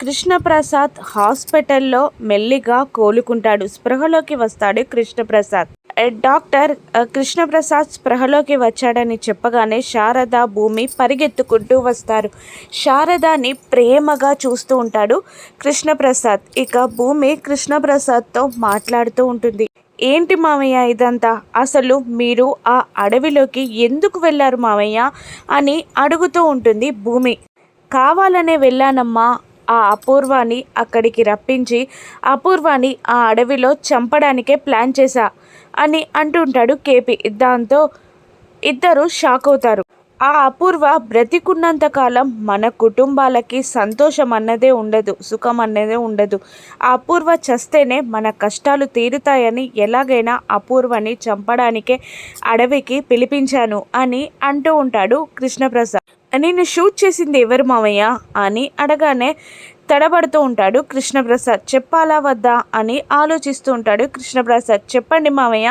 కృష్ణప్రసాద్ హాస్పిటల్లో మెల్లిగా కోలుకుంటాడు. స్పృహలోకి వస్తాడు కృష్ణప్రసాద్. డాక్టర్ కృష్ణప్రసాద్ స్పృహలోకి వచ్చాడని చెప్పగానే శారద భూమి పరిగెత్తుకుంటూ వస్తారు. శారదాని ప్రేమగా చూస్తూ ఉంటాడు కృష్ణప్రసాద్. ఇక భూమి కృష్ణప్రసాద్తో మాట్లాడుతూ ఉంటుంది. ఏంటి మామయ్య ఇదంతా? అసలు మీరు ఆ అడవిలోకి ఎందుకు వెళ్ళారు మామయ్య? అని అడుగుతూ ఉంటుంది భూమి. కావాలనే వెళ్ళానమ్మా. ఆ అపూర్వాని అక్కడికి రప్పించి అపూర్వాని ఆ అడవిలో చంపడానికే ప్లాన్ చేశా అని అంటుంటాడు కేపీ. దాంతో ఇద్దరు షాక్ అవుతారు. ఆ అపూర్వ బ్రతికున్నంత కాలం మన కుటుంబాలకి సంతోషం అన్నదే ఉండదు సుఖం అన్నదే ఉండదు. ఆ అపూర్వ చస్తేనే మన కష్టాలు తీరుతాయని ఎలాగైనా అపూర్వని చంపడానికే అడవికి పిలిపించాను అని అంటూ ఉంటాడు కృష్ణప్రసాద్. నేను షూట్ చేసింది ఎవరు మామయ్య అని అడగానే తడబడుతూ ఉంటాడు కృష్ణప్రసాద్. చెప్పాలా వద్దా అని ఆలోచిస్తూ ఉంటాడు కృష్ణప్రసాద్. చెప్పండి మామయ్య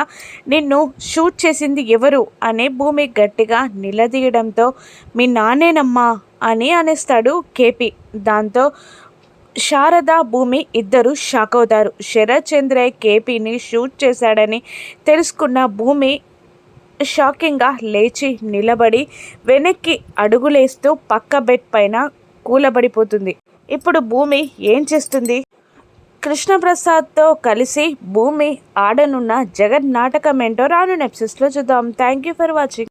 నిన్ను షూట్ చేసింది ఎవరు? అనే భూమి గట్టిగా నిలదీయడంతో మీ నాన్నేనమ్మా అని అనేస్తాడు కేపీ. దాంతో శారద భూమి ఇద్దరు షాక్ అవుతారు. శరత్ చంద్రయ్య కేపీని షూట్ చేశాడని తెలుసుకున్న భూమి షాకింగ్గా లేచి నిలబడి వెనక్కి అడుగులేస్తూ పక్క బెడ్ పైన కూలబడిపోతుంది. ఇప్పుడు భూమి ఏం చేస్తుంది? కృష్ణప్రసాద్తో కలిసి భూమి ఆడనున్న జగన్ నాటకం ఏంటో రాను నెప్సిస్లో చూద్దాం. Thank you for watching